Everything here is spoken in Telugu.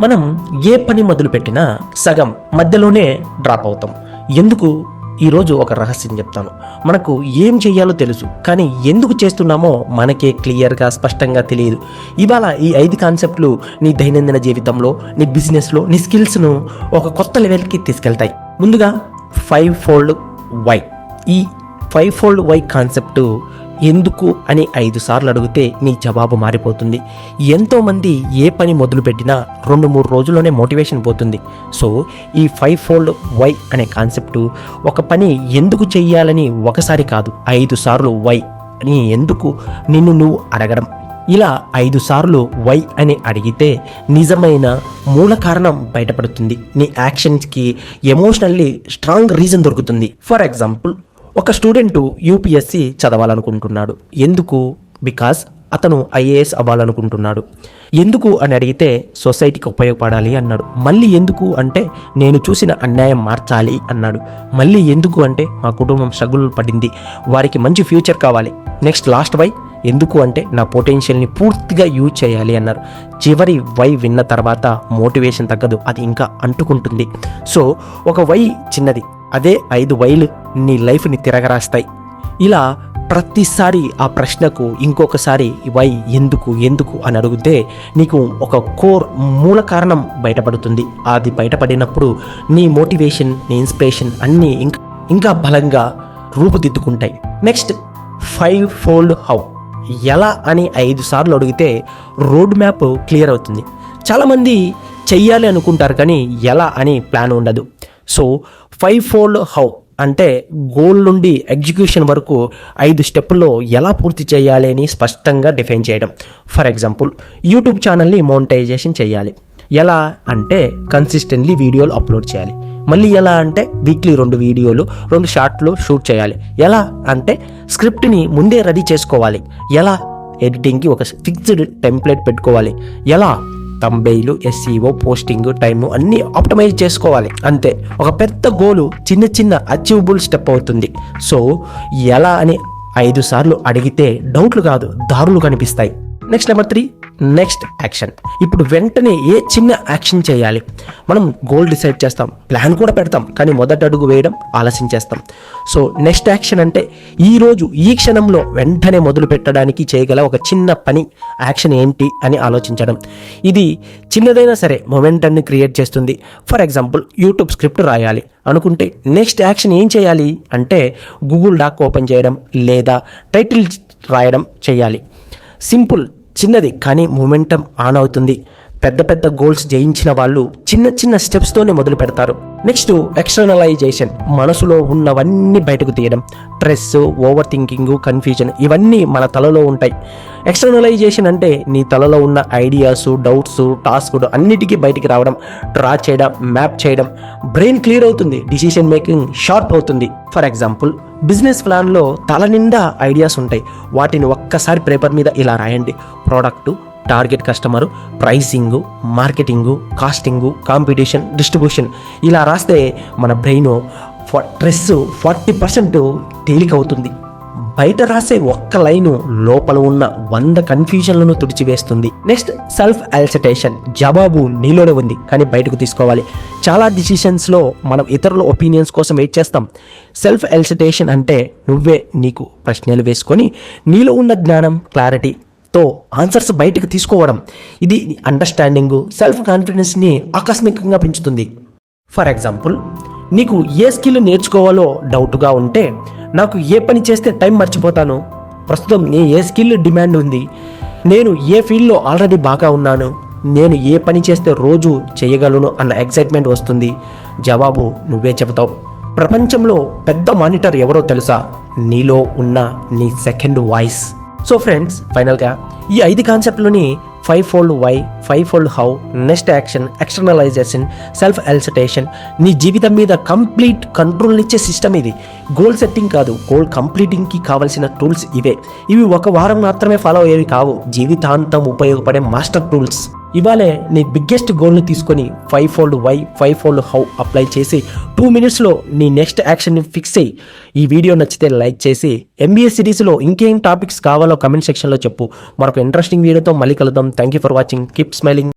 మనం ఏ పని మొదలుపెట్టినా సగం మధ్యలోనే డ్రాప్ అవుతాం. ఎందుకు? ఈరోజు ఒక రహస్యం చెప్తాను. మనకు ఏం చేయాలో తెలుసు కానీ ఎందుకు చేస్తున్నామో మనకే క్లియర్గా స్పష్టంగా తెలియదు. ఇవాళ ఈ ఐదు కాన్సెప్ట్లు నీ దైనందిన జీవితంలో నీ బిజినెస్లో నీ స్కిల్స్ను ఒక కొత్త లెవెల్కి తీసుకెళ్తాయి. ముందుగా ఫైవ్ ఫోల్డ్ వై ఈ ఫైవ్ ఫోల్డ్ వై కాన్సెప్టు ఎందుకు అని ఐదు సార్లు అడిగితే నీ జవాబు మారిపోతుంది. ఎంతోమంది ఏ పని మొదలుపెట్టినా రెండు మూడు రోజుల్లోనే మోటివేషన్ పోతుంది. సో ఈ ఫైవ్ ఫోల్డ్ వై అనే కాన్సెప్టు ఒక పని ఎందుకు చెయ్యాలని ఒకసారి కాదు ఐదు సార్లు వై అని ఎందుకు నిన్ను నువ్వు అడగడం. ఇలా ఐదు సార్లు వై అని అడిగితే నిజమైన మూల కారణం బయటపడుతుంది. నీ యాక్షన్స్కి ఎమోషనల్లీ స్ట్రాంగ్ రీజన్ దొరుకుతుంది. ఫర్ ఎగ్జాంపుల్ ఒక స్టూడెంట్ యూపీఎస్సి చదవాలనుకుంటున్నాడు. ఎందుకు? బికాస్ అతను ఐఏఎస్ అవ్వాలనుకుంటున్నాడు. ఎందుకు అని అడిగితే సొసైటీకి ఉపయోగపడాలి అన్నాడు. మళ్ళీ ఎందుకు అంటే నేను చూసిన అన్యాయం మార్చాలి అన్నాడు. మళ్ళీ ఎందుకు అంటే మా కుటుంబం స్ట్రగుల్ పడింది. వారికి మంచి ఫ్యూచర్ కావాలి. Next last why? ఎందుకు అంటే నా పొటెన్షియల్ని పూర్తిగా యూజ్ చేయాలి అన్నారు. చివరి వై విన్న తర్వాత మోటివేషన్ తగ్గదు అది ఇంకా అంటుకుంటుంది. సో ఒక వై చిన్నది అదే ఐదు వైలు నీ లైఫ్ని తిరగరాస్తాయి. ఇలా ప్రతిసారి ఆ ప్రశ్నకు ఇంకొకసారి వై ఎందుకు ఎందుకు అని అడిగితే నీకు ఒక కోర్ మూల కారణం బయటపడుతుంది. అది బయటపడినప్పుడు నీ మోటివేషన్ నీ ఇన్స్పిరేషన్ అన్నీ ఇంకా ఇంకా బలంగా రూపుదిద్దుకుంటాయి. నెక్స్ట్ ఫైవ్ ఫోల్డ్ హౌ ఎలా అని ఐదు సార్లు అడిగితే రోడ్ మ్యాప్ క్లియర్ అవుతుంది. చాలామంది చెయ్యాలి అనుకుంటారు కానీ ఎలా అని ప్లాన్ ఉండదు. సో ఫైవ్ ఫోల్డ్ హౌ అంటే గోల్ నుండి ఎగ్జిక్యూషన్ వరకు ఐదు స్టెప్పుల్లో ఎలా పూర్తి చేయాలి అని స్పష్టంగా డిఫైన్ చేయడం. ఫర్ ఎగ్జాంపుల్ యూట్యూబ్ ఛానల్ని మోనిటైజేషన్ చేయాలి. ఎలా అంటే కన్సిస్టెంట్లీ వీడియోలు అప్లోడ్ చేయాలి. మళ్ళీ ఎలా అంటే వీక్లీ రెండు వీడియోలు రెండు షార్ట్లు షూట్ చేయాలి. ఎలా అంటే స్క్రిప్ట్ని ముందే రెడీ చేసుకోవాలి. ఎలా? ఎడిటింగ్కి ఒక ఫిక్స్డ్ టెంప్లెట్ పెట్టుకోవాలి. ఎలా? తంబేలు ఎస్సీఓ పోస్టింగ్ టైము అన్నీ ఆప్టమైజ్ చేసుకోవాలి. అంతే. ఒక పెద్ద గోలు చిన్న చిన్న అచీవబుల్ స్టెప్ అవుతుంది. సో ఎలా అని ఐదు సార్లు అడిగితే డౌట్లు కాదు దారులు కనిపిస్తాయి. Next number three next action. ఇప్పుడు వెంటనే ఏ చిన్న యాక్షన్ చేయాలి? మనం గోల్ డిసైడ్ చేస్తాం ప్లాన్ కూడా పెడతాం కానీ మొదటి అడుగు వేయడం ఆలస్యం చేస్తాం. సో నెక్స్ట్ యాక్షన్ అంటే ఈరోజు ఈ క్షణంలో వెంటనే మొదలు పెట్టడానికి చేయగల ఒక చిన్న పని యాక్షన్ ఏంటి అని ఆలోచించడం. ఇది చిన్నదైనా సరే మొమెంటాన్ని క్రియేట్ చేస్తుంది. ఫర్ ఎగ్జాంపుల్ యూట్యూబ్ స్క్రిప్ట్ రాయాలి. అనుకుంటే నెక్స్ట్ యాక్షన్ ఏం చేయాలి అంటే గూగుల్ డాక్ ఓపెన్ చేయడం లేదా టైటిల్ రాయడం చేయాలి. సింపుల్ చిన్నది కానీ మూమెంటం ఆన్ అవుతుంది. పెద్ద పెద్ద గోల్స్ జయించిన వాళ్ళు చిన్న చిన్న స్టెప్స్తోనే మొదలు పెడతారు. నెక్స్ట్ ఎక్స్టర్నలైజేషన్ మనసులో ఉన్నవన్నీ బయటకు తీయడం స్ట్రెస్ ఓవర్ థింకింగ్ కన్ఫ్యూజన్ ఇవన్నీ మన తలలో ఉంటాయి. ఎక్స్టర్నలైజేషన్ అంటే నీ తలలో ఉన్న ఐడియాస్ డౌట్స్ టాస్క్ అన్నిటికీ బయటికి రావడం డ్రా చేయడం మ్యాప్ చేయడం. బ్రెయిన్ క్లియర్ అవుతుంది డిసిషన్ మేకింగ్ షార్ప్ అవుతుంది. ఫర్ ఎగ్జాంపుల్ బిజినెస్ ప్లాన్లో తల నిండా ఐడియాస్ ఉంటాయి. వాటిని ఒక్కసారి పేపర్ మీద ఇలా రాయండి. Product target customer pricing marketing costing competition distribution ఇలా రాస్తే మన బ్రెయిన్ స్ట్రెస్ ఫార్టీ పర్సెంట్ తేలికవుతుంది. బయట రాసే ఒక్క లైను లోపల ఉన్న వంద కన్ఫ్యూజన్లను తుడిచివేస్తుంది. Next self అల్సటేషన్. జవాబు నీలోనే ఉంది కానీ బయటకు తీసుకోవాలి. చాలా డిసిషన్స్లో మనం ఇతరుల ఒపీనియన్స్ కోసం వెయిట్ చేస్తాం. సెల్ఫ్ ఎల్సిటేషన్ అంటే నువ్వే నీకు ప్రశ్నలు వేసుకొని నీలో ఉన్న జ్ఞానం క్లారిటీ తో ఆన్సర్స్ బయటకు తీసుకోవడం. ఇది అండర్స్టాండింగ్ సెల్ఫ్ కాన్ఫిడెన్స్ని ఆకస్మికంగా పెంచుతుంది. ఫర్ ఎగ్జాంపుల్ నీకు ఏ స్కిల్ నేర్చుకోవాలో డౌట్గా ఉంటే నాకు ఏ పని చేస్తే టైం మర్చిపోతాను. ప్రస్తుతం నీ ఏ స్కిల్ డిమాండ్ ఉంది. నేను ఏ ఫీల్డ్లో ఆల్రెడీ బాగా ఉన్నాను. నేను ఏ పని చేస్తే రోజు చేయగలను అన్న ఎక్సైట్మెంట్ వస్తుంది. జవాబు నువ్వే చెబుతావు. ప్రపంచంలో పెద్ద మానిటర్ ఎవరో తెలుసా? నీలో ఉన్న నీ సెకండ్ వాయిస్ సో ఫ్రెండ్స్ ఫైనల్గా ఈ ఐదు కాన్సెప్ట్లోని five fold why five fold how next action externalisation self elicitation నీ జీవితం మీద కంప్లీట్ కంట్రోల్ ఇచ్చే సిస్టమ్ ఇది. గోల్ సెట్టింగ్ కాదు గోల్ కంప్లీటింగ్కి కావాల్సిన టూల్స్ ఇవే. ఇవి ఒక వారం మాత్రమే ఫాలో అయ్యేవి కావు. జీవితాంతం ఉపయోగపడే మాస్టర్ టూల్స్ ఇవాళే నీ బిగ్గెస్ట్ గోల్ని తీసుకొని five fold why five fold how apply చేసి టూ మినిట్స్లో నీ నెక్స్ట్ యాక్షన్ని ఫిక్స్ అయ్యి ఈ వీడియో నచ్చితే లైక్ చేసి ఎంబీఏ సిరీస్లో ఇంకేం టాపిక్స్ కావాలో కమెంట్ సెక్షన్లో చెప్పు. మరొక ఇంట్రెస్టింగ్ వీడియోతో మళ్ళీ కలుద్దాం. Thank you for watching keep smiling